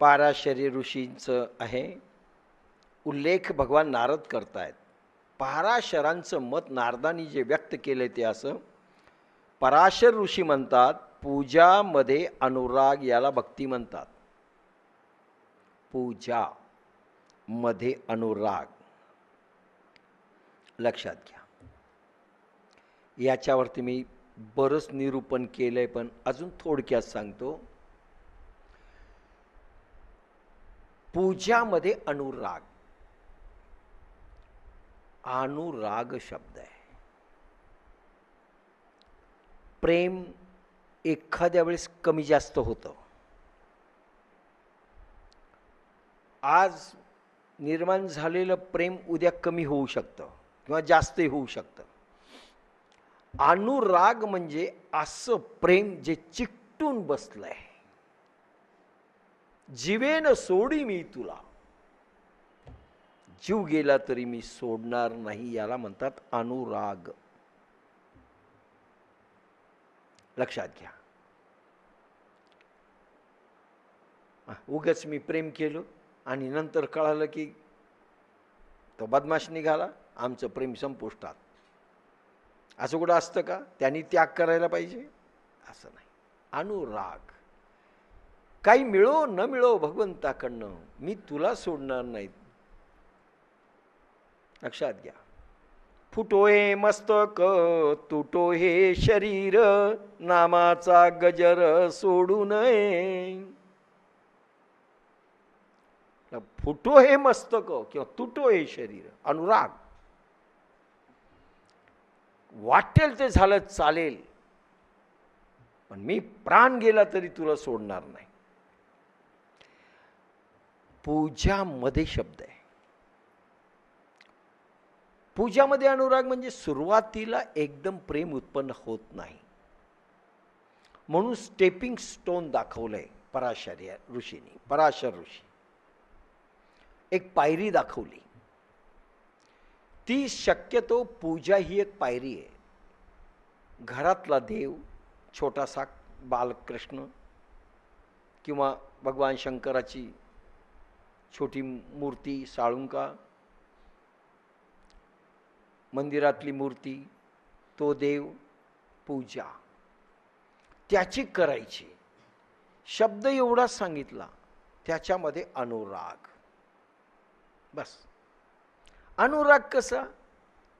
पाराशरी ऋषींचं आहे. उल्लेख भगवान नारद करतायत. पाराशरांचं मत नारदांनी जे व्यक्त केलं ते असं पराशर ऋषी म्हणतात पूजामध्ये अनुराग याला भक्ती म्हणतात. पूजा मध्ये अनुराग. लक्षात घ्या. याच्यावरती मी बरंच निरूपण केलं आहे पण अजून थोडक्यात सांगतो. पूजामध्ये अनुराग. अनुराग शब्द आहे. प्रेम एखाद्या वेळेस कमी जास्त होतं. आज निर्माण झालेलं प्रेम उद्या कमी होऊ शकतं किंवा जास्तही होऊ शकतं. अनुराग म्हणजे असं प्रेम जे चिकटून बसलं आहे जीवेन सोडी मी तुला. जीव गेला तरी मी सोडणार नाही याला म्हणतात अनुराग. लक्षात घ्या. उगच मी प्रेम केलं आणि नंतर कळालं की तो बदमाश निघाला आमचं प्रेम संपुष्टात. असं कुठं असतं का? त्यांनी त्याग करायला पाहिजे? असं नाही. अनुराग. काही मिळो न मिळो भगवंताकडनं मी तुला सोडणार नाही लक्षात घ्या. फुटो हे मस्तक तुटो हे शरीर नामाचा गजर सोडू नये. फुटो हे मस्तक किंवा तुटो हे शरीर अनुराग. वाटेल ते झालं चालेल पण मी प्राण गेला तरी तुला सोडणार नाही. पूजामध्ये शब्द आहे. पूजामध्ये अनुराग म्हणजे सुरुवातीला एकदम प्रेम उत्पन्न होत नाही. म्हणून स्टेपिंग स्टोन दाखवलंय पराशर या ऋषीने पराशर ऋषी. एक पायरी दाखवली. ती शक्यतो पूजा ही एक पायरी आहे. घरातला देव छोटासा बालकृष्ण किंवा भगवान शंकराची छोटी मूर्ती साळुंका मंदिरातली मूर्ती तो देव पूजा. त्याची करायची. शब्द एवढा सांगितला त्याच्यामध्ये अनुराग. बस. अनुराग कसा?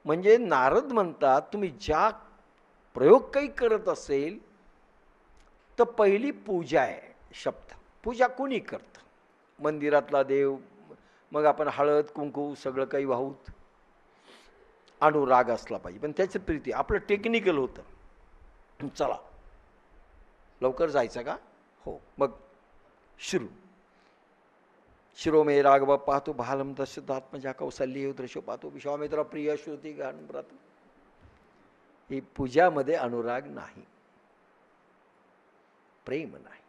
म्हणजे नारद म्हणतात तुम्ही ज्या प्रयोग काही करत असेल तर पहिली पूजा आहे शब्द. पूजा कोणी करतं? मंदिरातला देव मग आपण हळद कुंकू सगळं काही वाहूत. अनुराग असला पाहिजे. पण त्याचं प्रीती आपलं टेक्निकल होतं. चला. लवकर जायचं का? हो. मग शिरू. शिरोमे राघव पाहतो भालम दशदात्मजा कौसल्य हो दृश्य पाहतो. विश्वामित्र प्रिय श्रुती गान व्रत ही पूजामध्ये अनुराग नाही. प्रेम नाही.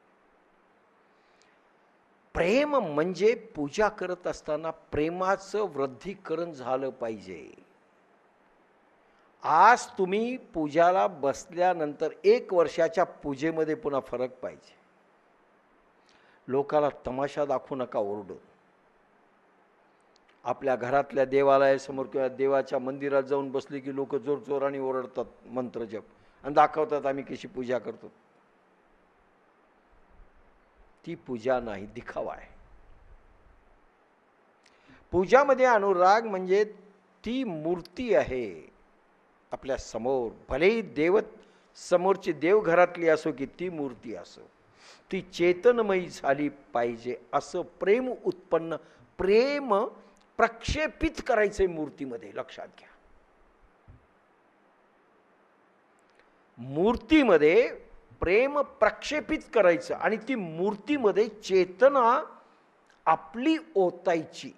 प्रेम म्हणजे पूजा करत असताना प्रेमाचं वृद्धीकरण झालं पाहिजे. आज तुम्ही पूजाला बसल्यानंतर एक वर्षाच्या पूजेमध्ये पुन्हा फरक पाहिजे. लोकाला तमाशा दाखवू नका ओरडून. आपल्या घरातल्या देवालयासमोर किंवा देवाच्या मंदिरात जाऊन बसले की लोक जोर जोराने ओरडतात मंत्रजप. आणि दाखवतात आम्ही कशी पूजा करतो. ती पूजा नाही दिखावा आहे. पूजामध्ये अनुराग म्हणजे ती मूर्ती आहे. आपल्यासमोर भलेही देवत समोरची देवघरातली असो की ती मूर्ती असो ती चेतनमयी झाली पाहिजे असं प्रेम उत्पन्न प्रेम प्रक्षेपित करायचंय मूर्तीमध्ये लक्षात घ्या. मूर्तीमध्ये प्रेम प्रक्षेपित करायचं आणि ती मूर्तीमध्ये चेतना आपली ओतायची.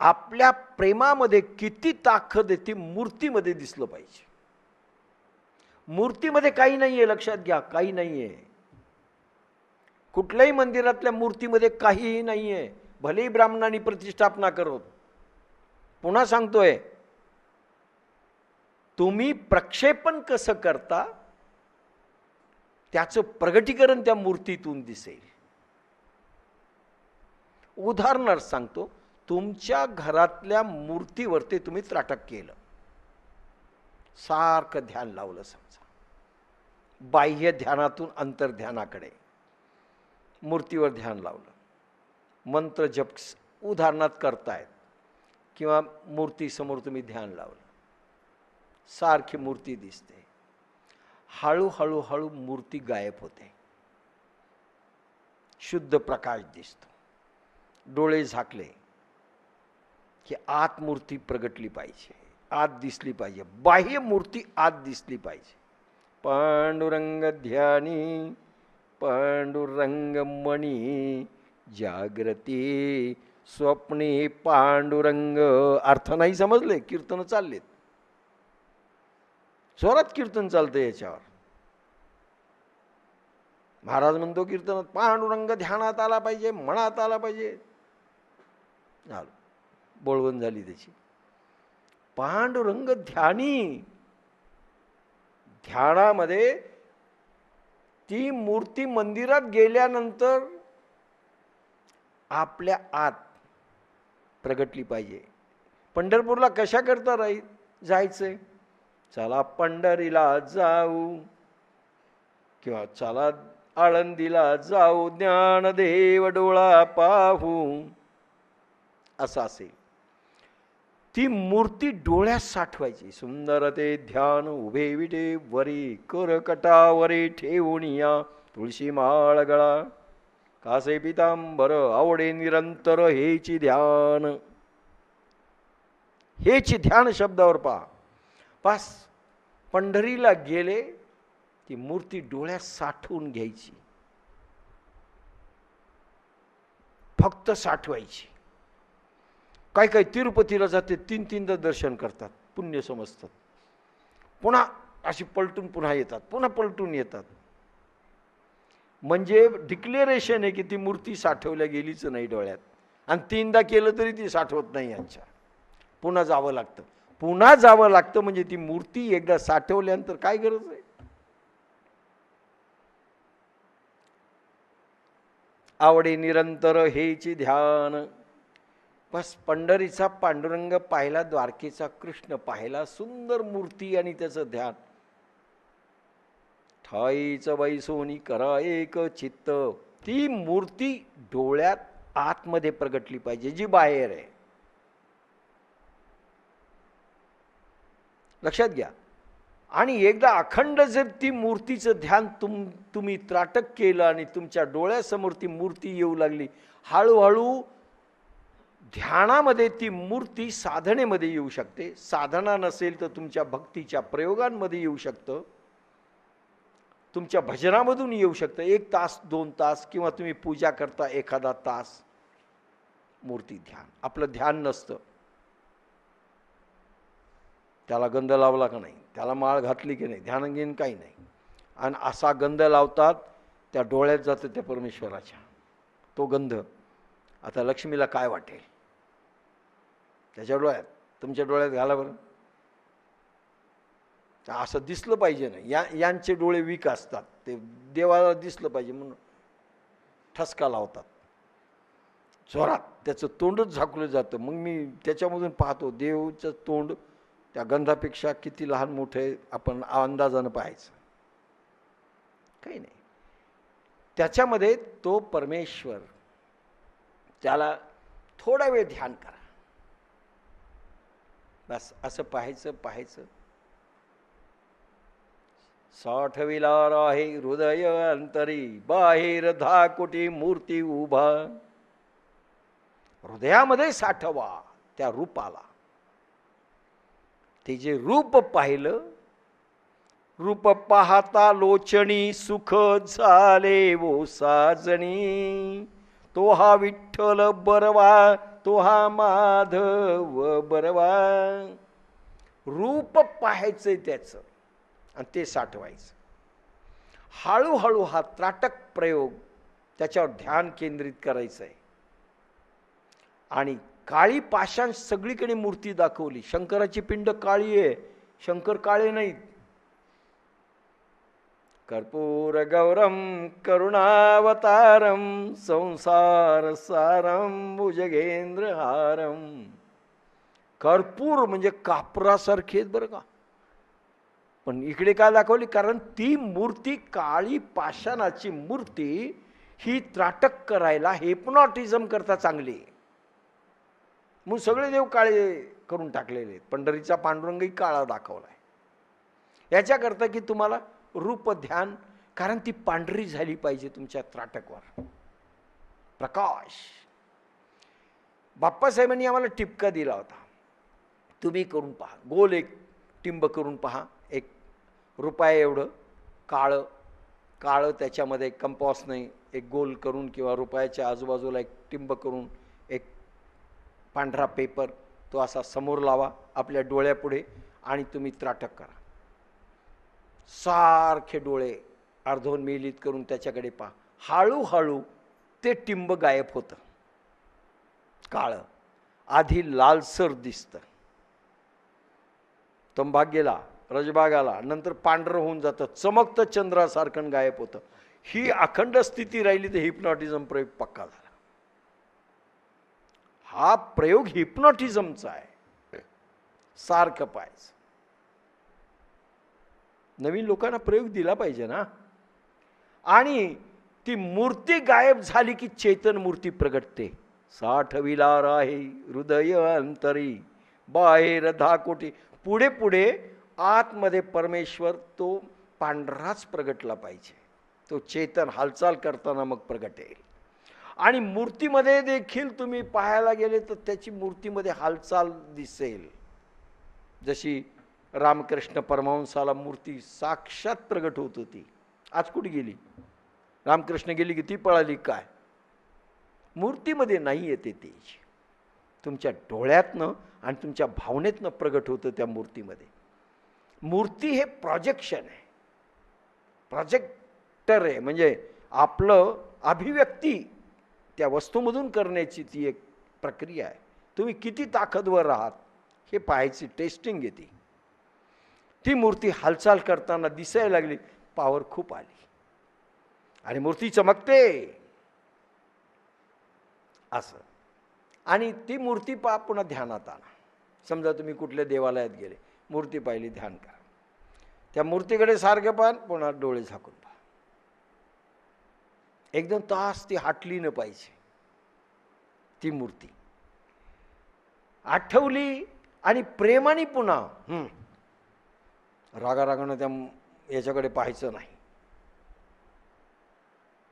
आपल्या प्रेमामध्ये किती ताकद आहे ती मूर्तीमध्ये दिसलं पाहिजे. मूर्तीमध्ये काही नाही आहे लक्षात घ्या काही नाही आहे कुठल्याही मंदिरातल्या मूर्तीमध्ये काहीही नाही आहे भलेही ब्राह्मणांनी प्रतिष्ठापना करत पुन्हा सांगतोय तुम्ही प्रक्षेपण कसं करता त्याचं प्रगटीकरण त्या मूर्तीतून दिसेल. उदाहरणार्थ सांगतो तुमच्या घरातल्या मूर्तीवरती तुम्ही त्राटक केलं. सारखं ध्यान लावलं समजा. बाह्य ध्यानातून अंतर्ध्यानाकडे मूर्तीवर ध्यान लावलं. मंत्र जप उदाहरणात करतायत किंवा मूर्तीसमोर तुम्ही ध्यान लावलं. सारखी मूर्ती दिसते. हळूहळू हळू मूर्ती गायब होते. शुद्ध प्रकाश दिसतो. डोळे झाकले की आत मूर्ती प्रगटली पाहिजे. आत दिसली पाहिजे. बाह्य मूर्ती आत दिसली पाहिजे. पांडुरंग ध्यानी पांडुरंग मणी जागृती स्वप्ने पांडुरंग. अर्थ नाही समजले कीर्तन चाललेत. स्वरात कीर्तन चालतं याच्यावर. महाराज म्हणतो कीर्तनात पांडुरंग ध्यानात आला पाहिजे मनात आला पाहिजे. झालं. बोळवण झाली त्याची. पांडुरंग ध्यानी. ध्यानामध्ये ती मूर्ती मंदिरात गेल्यानंतर आपल्या आत प्रगटली पाहिजे. पंढरपूरला कशा करता जायचं आहे चला पंढरीला जाऊ. किंवा चला आळंदीला जाऊ ज्ञानदेव डोळा पाहू. असं असेल. ती मूर्ती डोळ्यात साठवायची. सुंदर ते ध्यान उभे विटे वरी करकटावरी ठेवून या तुळशी माळ गळा कासे पितांबर आवडे निरंतर हेची ध्यान. हेची ध्यान शब्दावर पहा. पास पंढरीला गेले ती मूर्ती डोळ्यात साठवून घ्यायची. फक्त साठवायची. काय काय तिरुपतीला जाते तीन तीनदा दर्शन करतात पुण्य समजतात. पुन्हा अशी पलटून पुन्हा येतात पुन्हा पलटून येतात. म्हणजे डिक्लेरेशन आहे की ती मूर्ती साठवल्या गेलीच नाही डोळ्यात. आणि तीनदा केलं तरी ती साठवत नाही यांच्या पुन्हा जावं लागतं. पुन्हा जावं लागतं म्हणजे ती मूर्ती एकदा साठवल्यानंतर काय गरज आहे? आवडे निरंतर हेची ध्यान. बस पंढरीचा पांडुरंग पाहिला द्वारकेचा कृष्ण पाहिला सुंदर मूर्ती आणि त्याचं ध्यान. ठाईच बैसोनी करा एक चित्त. ती मूर्ती डोळ्यात आतमध्ये प्रगटली पाहिजे जी बाहेर आहे. लक्षात घ्या. आणि एकदा अखंड जर ती मूर्तीचं ध्यान तुम तुम्ही त्राटक केलं आणि तुमच्या डोळ्यासमोर ती मूर्ती येऊ लागली हळूहळू ध्यानामध्ये ती मूर्ती साधनेमध्ये येऊ शकते. साधना नसेल तर तुमच्या भक्तीच्या प्रयोगांमध्ये येऊ शकतं. तुमच्या भजनामधून येऊ शकतं. एक तास दोन तास किंवा तुम्ही पूजा करता एखादा तास मूर्ती ध्यान. आपलं ध्यान नसतं. त्याला गंध लावला का नाही? त्याला माळ घातली की नाही? ध्यान काही नाही. आणि असा गंध लावतात त्या डोळ्यात जातं त्या परमेश्वराच्या. तो गंध. आता लक्ष्मीला काय वाटेल? त्याच्या डोळ्यात तुमच्या डोळ्यात घाला बरं. असं दिसलं पाहिजे ना. या यांचे डोळे वीक असतात. ते देवाला दिसलं पाहिजे म्हणून ठसका लावतात. जोरात त्याचं तोंडच झाकलं जातं. मग मी त्याच्यामधून पाहतो देवचं तोंड त्या गंधापेक्षा किती लहान मोठे आपण अंदाजानं पाहायचं? काही नाही. त्याच्यामध्ये तो परमेश्वर त्याला थोडा वेळ ध्यान करा. बस असं पाहायचं पाहायचं. साठविला आहे हृदय अंतरी बाहेर दहा कोटी मूर्ती उभा. हृदयामध्ये साठवा त्या रूपाला. ते जे रूप पाहिलं रूप पाहता लोचणी सुख झाले वो साजणी तो हा विठ्ठल बरवा तो हा माधव बरवा. रूप पाहायचंय त्याचं आणि ते साठवायचं. हळूहळू हा त्राटक प्रयोग त्याच्यावर ध्यान केंद्रित करायचं आहे आणि काळी पाषाण सगळीकडे मूर्ती दाखवली. शंकराची पिंड काळी आहे. शंकर काळे नाहीत. कर्पूर गौरम करुणावतारम संसार सारम भुजगेंद्र हारम कर्पूर म्हणजे कापरासारखे बरं का. पण इकडे काय दाखवली? कारण ती मूर्ती काळी पाषाणाची मूर्ती ही त्राटक करायला हेप्नॉटिझम करता चांगली. म्हणून मग सगळे देव काळे करून टाकलेले आहेत. पंढरीचा पांडुरंगही काळा दाखवला आहे याच्याकरता की तुम्हाला रूप ध्यान कारण ती पांढरी झाली पाहिजे तुमच्या त्राटकवर. प्रकाश. बाप्पासाहेबांनी आम्हाला टिपका दिला होता. तुम्ही करून पहा. गोल एक टिंब करून पहा. एक रुपया एवढं. काळं. काळं त्याच्यामध्ये कंपॉस नाही. एक गोल करून किंवा रुपयाच्या आजूबाजूला एक टिंब करून पांढरा पेपर तो असा समोर लावा आपल्या डोळ्यापुढे आणि तुम्ही त्राटक करा. सारखे डोळे अर्धोन मिलित करून त्याच्याकडे पहा. हळूहळू ते टिंब गायब होतं. काळं. आधी लालसर दिसतं. तंबाग गेला रजबाग आला नंतर पांढरं होऊन जातं. चमकतं चंद्रासारखं गायब होतं. ही अखंड स्थिती राहिली तर हिप्नॉटिझम प्रयोग पक्का झाला. हा प्रयोग हिप्नॉटिझमचा आहे. सारखं पाहिजे नवीन लोकांना प्रयोग दिला पाहिजे ना. आणि ती मूर्ती गायब झाली की चेतन मूर्ती प्रगटते. साठविला राही हृदय अंतरी बाहेर दहा कोटी. पुढे पुढे आतमध्ये परमेश्वर तो पांढराच प्रगटला पाहिजे. तो चेतन हालचाल करताना मग प्रगटेल. आणि मूर्तीमध्ये देखील तुम्ही पाहायला गेले तर त्याची मूर्तीमध्ये हालचाल दिसेल. जशी रामकृष्ण परमहंसाला मूर्ती साक्षात प्रगट होत होती. आज कुठे गेली? रामकृष्ण गेली की ती पळाली काय? मूर्तीमध्ये नाही येते तेज तुमच्या डोळ्यातनं आणि तुमच्या भावनेतनं प्रगट होतं त्या मूर्तीमध्ये. मूर्ती हे प्रोजेक्शन आहे. प्रोजेक्टर आहे. म्हणजे आपलं अभिव्यक्ती त्या वस्तूमधून करण्याची ती एक प्रक्रिया आहे. तुम्ही किती ताकदवर आहात हे पाहायची टेस्टिंग येते. ती मूर्ती हालचाल करताना दिसायला लागली पावर खूप आली. आणि मूर्ती चमकते. असं. आणि ती मूर्ती पा पुन्हा ध्यानात आणा. समजा तुम्ही कुठल्या देवालयात गेले मूर्ती पाहिली ध्यान करा. त्या मूर्तीकडे सारखे पण पुन्हा डोळे झाकून. एकदम तास ती हाटली न पाहिजे. ती मूर्ती. आठवली आणि प्रेमाने पुन्हा रागारागानं त्या याच्याकडे पाहायचं नाही.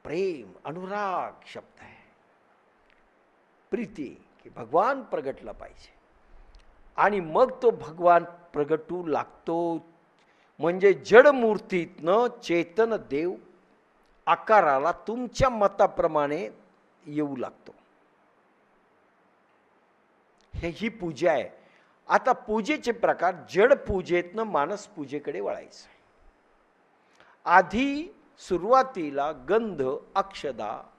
प्रेम अनुराग शब्द आहे. प्रीती की भगवान प्रगटला पाहिजे. आणि मग तो भगवान प्रगटू लागतो. म्हणजे जड मूर्तीतनं चेतन देव आकाराला तुमच्या मताप्रमाणे येऊ लागतो. हे ही पूजा आहे. आता पूजेचे प्रकार जड पूजेतनं मानस पूजेकडे वळायचं. आधी सुरुवातीला गंध अक्षदा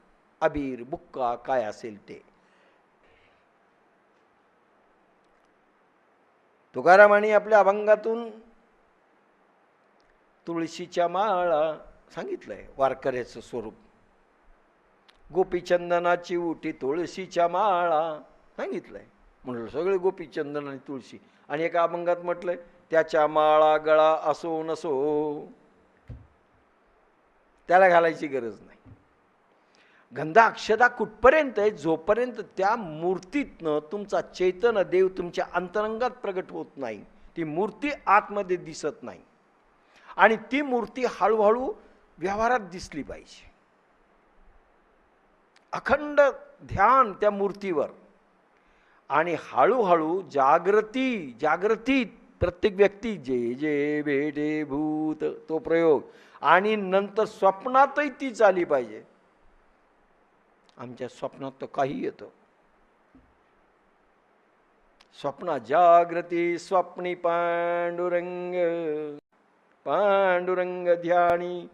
अबीर बुक्का काय असेल ते. तुकारामाने आपल्या अभंगातून तुळशीच्या माळा सांगितलंय वारकऱ्याचं स्वरूप. गोपीचंदनाची उटी तुळशीच्या माळा सांगितलंय. म्हणलं सगळे गोपीचंदन आणि तुळशी. आणि एका अभंगात म्हटलंय त्याच्या माळा गळा असो नसो त्याला घालायची गरज नाही. गंधा अक्षदा कुठपर्यंत आहे? जोपर्यंत त्या मूर्तीतनं तुमचा चैतन्य देव तुमच्या अंतरंगात प्रगट होत नाही ती मूर्ती आतमध्ये दिसत नाही. आणि ती मूर्ती हळूहळू व्यवहारात दिसली पाहिजे. अखंड ध्यान त्या मूर्तीवर. आणि हळूहळू जागृती जागृतीत प्रत्येक व्यक्ती जे जे भेटे भूत तो प्रयोग. आणि नंतर स्वप्नातही ती चाली पाहिजे. आमच्या स्वप्नात तो काही येतो. स्वप्न जागृती स्वप्नी पांडुरंग पांडुरंग ध्यानी.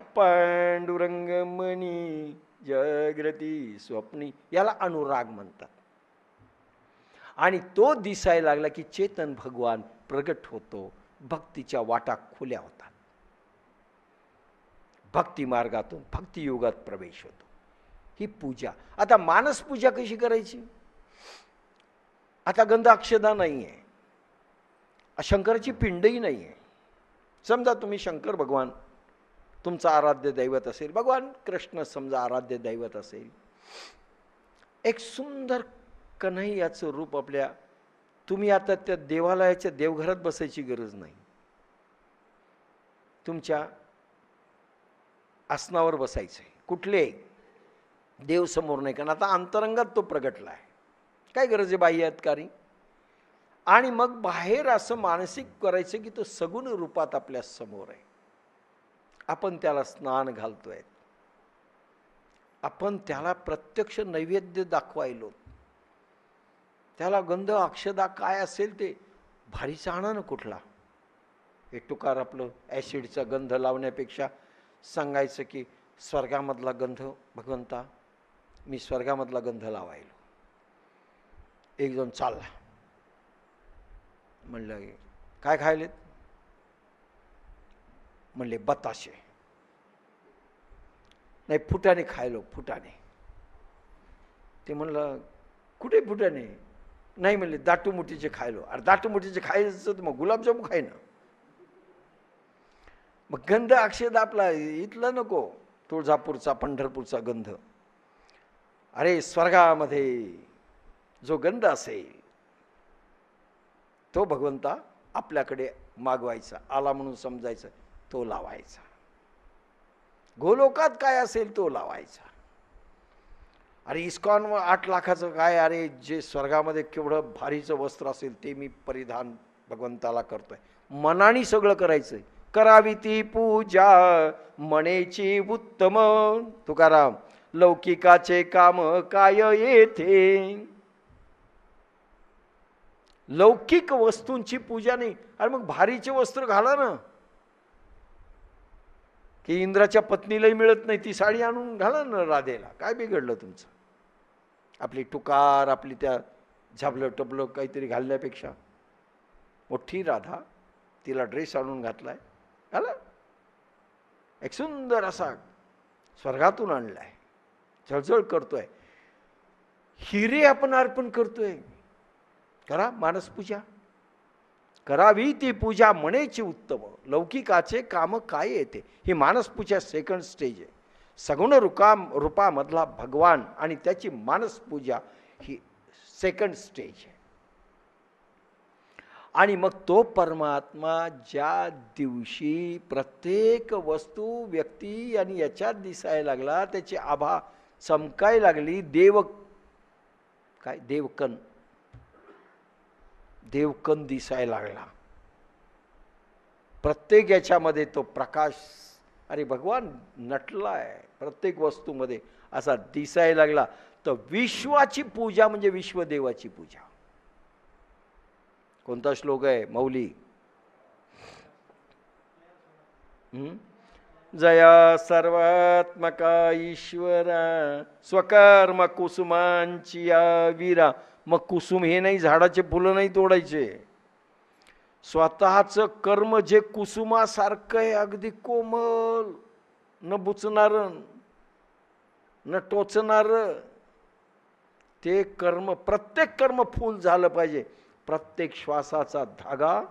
पांडुरंग जगृती स्वप्नी याला अनुराग म्हणतात. आणि तो दिसायला लागला की चेतन भगवान प्रगट होतो भक्तीच्या वाटा खुल्या होतात. भक्ती मार्गातून भक्तियुगात प्रवेश होतो. ही पूजा. आता मानस पूजा कशी करायची? आता गंध अक्षदा नाही आहे शंकराची पिंडही नाही आहे समजा तुम्ही शंकर भगवान तुमचं आराध्य दैवत असेल. भगवान कृष्ण समजा आराध्य दैवत असेल. एक सुंदर कन्हैयाचं रूप आपल्या तुम्ही आता त्या देवालयाच्या देवघरात बसायची गरज नाही. तुमच्या आसनावर बसायचं आहे कुठले? देव समोर नाही. कारण आता अंतरंगात तो प्रगटला आहे काय गरज आहे बाह्यातकारी आणि मग बाहेर असं मानसिक करायचं की तो सगुण रूपात आपल्यासमोर आहे. आपण त्याला स्नान घालतोय. आपण त्याला प्रत्यक्ष नैवेद्य दाखवायलो. त्याला गंध अक्षदा काय असेल ते भारीचा आणा ना कुठला? हे टुकार आपलं ॲसिडचा गंध लावण्यापेक्षा सांगायचं की स्वर्गामधला गंध भगवंता मी स्वर्गामधला गंध लावायलो. एक जण चालला. म्हणलं काय खायलेत? म्हणले बताशे. नाही फुटाने खायलो फुटाने ते म्हणलं कुठे फुटाने नाही म्हणले दाटूमुटीचे खायलो. अरे दाटूमुटीचे खायचं तर मग गुलाबजामून खाय ना. मग गंध अक्षद आपला इथला नको तुळजापूरचा पंढरपूरचा गंध. अरे स्वर्गामध्ये जो गंध असेल तो भगवंता आपल्याकडे मागवायचा आला म्हणून समजायचं. तो लावायचा. गोलोकात काय असेल तो लावायचा. अरे इस्कॉन आठ लाखाचं काय अरे जे स्वर्गामध्ये केवढं भारीचं वस्त्र असेल ते मी परिधान भगवंताला करतोय. मनाने सगळं करायचंय. करावी ती पूजा मनेची उत्तम. तुकाराम लौकिकाचे काम काय येथे? लौकिक वस्तूंची पूजा नाही. अरे मग भारीचे वस्त्र घाला ना. की इंद्राच्या पत्नीलाही मिळत नाही ती साडी आणून घाला ना राधेला. काय बिघडलं तुमचं? आपली टुकार आपली त्या झाबलं टबलं काहीतरी घालण्यापेक्षा. मोठी राधा तिला ड्रेस आणून घातलाय. घाला. एक सुंदर असा स्वर्गातून आणलाय. झळझळ करतोय. हिरे आपण अर्पण करतोय. करा मानसपूजा. करावी ती पूजा म्हणेची उत्तम. लौकिकाचे काम काय येते? ही मानसपूजा सेकंड स्टेज आहे. सगुण रुकाम रूपामधला भगवान आणि त्याची मानसपूजा ही सेकंड स्टेज आहे. आणि मग तो परमात्मा ज्या दिवशी प्रत्येक वस्तू व्यक्ती आणि याच्यात दिसायला लागला त्याची आभा चमकाय लागली देव काय? देवकन. देवकन दिसायला लागला. प्रत्येक याच्यामध्ये तो प्रकाश अरे भगवान नटलाय प्रत्येक वस्तूमध्ये असा दिसायला लागला. तर विश्वाची पूजा म्हणजे विश्वदेवाची पूजा. कोणता श्लोक आहे? मौली. जया सर्वात्मका ईश्वरा स्वकर्म कुसुमांची या वीरा मग कुसुम हे नाही झाडाचे फुलं नाही तोडायचे. स्वतःचं कर्म जे कुसुमासारखं आहे अगदी कोमल. न बुचणार न टोचणार. ते कर्म प्रत्येक कर्म फूल झालं पाहिजे. प्रत्येक श्वासाचा धागा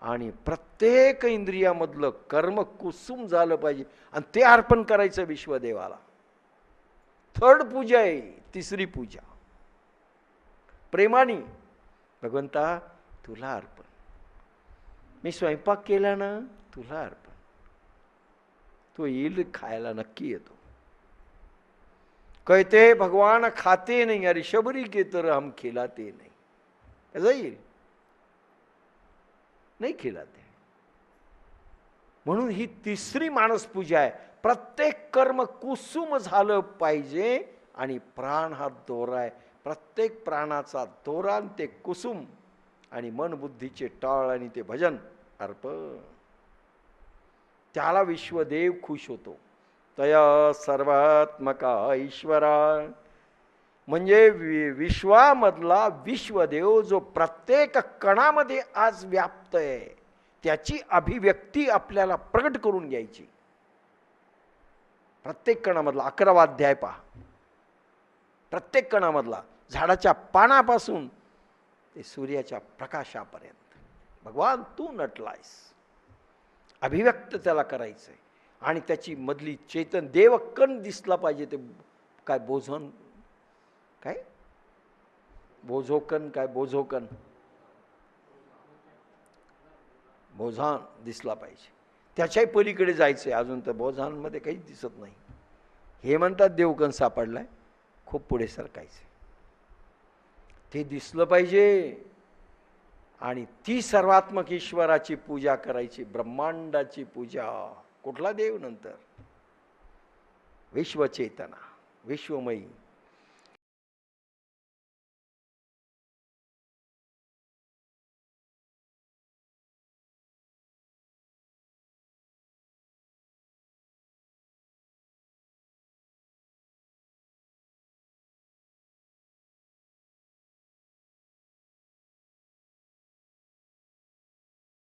आणि प्रत्येक इंद्रियामधलं कर्म कुसुम झालं पाहिजे. आणि ते अर्पण करायचं विश्वदेवाला. थर्ड पूजा आहे तिसरी पूजा. प्रेमाने भगवंता तुला अर्पण. मी स्वयंपाक केला ना तुला अर्पण. तो येईल खायला नक्की येतो. कहते भगवान खाते नाही अरे शबरी के तर हम खिलाते नाही. येईल. नाही खिलाते. म्हणून ही तिसरी माणस पूजा आहे. प्रत्येक कर्म कुसुम झालं पाहिजे आणि प्राण हा दोरा आहे. प्रत्येक प्राणाचा तोरण ते कुसुम आणि मन बुद्धीचे टाळ आणि ते भजन अर्पण. त्याला विश्वदेव खुश होतो. तया सर्वात्मका ईश्वरा. म्हणजे वि विश्वामधला विश्वदेव जो प्रत्येक कणामध्ये आज व्याप्त आहे त्याची अभिव्यक्ती आपल्याला प्रकट करून घ्यायची. प्रत्येक कणामधला अकरावा अध्याय पहा. प्रत्येक कणामधला झाडाच्या पानापासून ते सूर्याच्या प्रकाशापर्यंत. भगवान तू नटलायस. अभिव्यक्त त्याला करायचं आहे आणि त्याची मधली चेतन देवकण दिसला पाहिजे ते काय बोझन? काय? बोझोकन काय? बोझोकन बोझान दिसला पाहिजे. त्याच्याही पलीकडे जायचंय. अजून तर बोझानमध्ये काहीच दिसत नाही. हे म्हणतात देवकण सापडलाय. खूप पुढे सरकायचं ते दिसलं पाहिजे. आणि ती सर्वात्मक ईश्वराची पूजा करायची ब्रह्मांडाची पूजा. कुठला देव नंतर? विश्वचेतना विश्वमयी.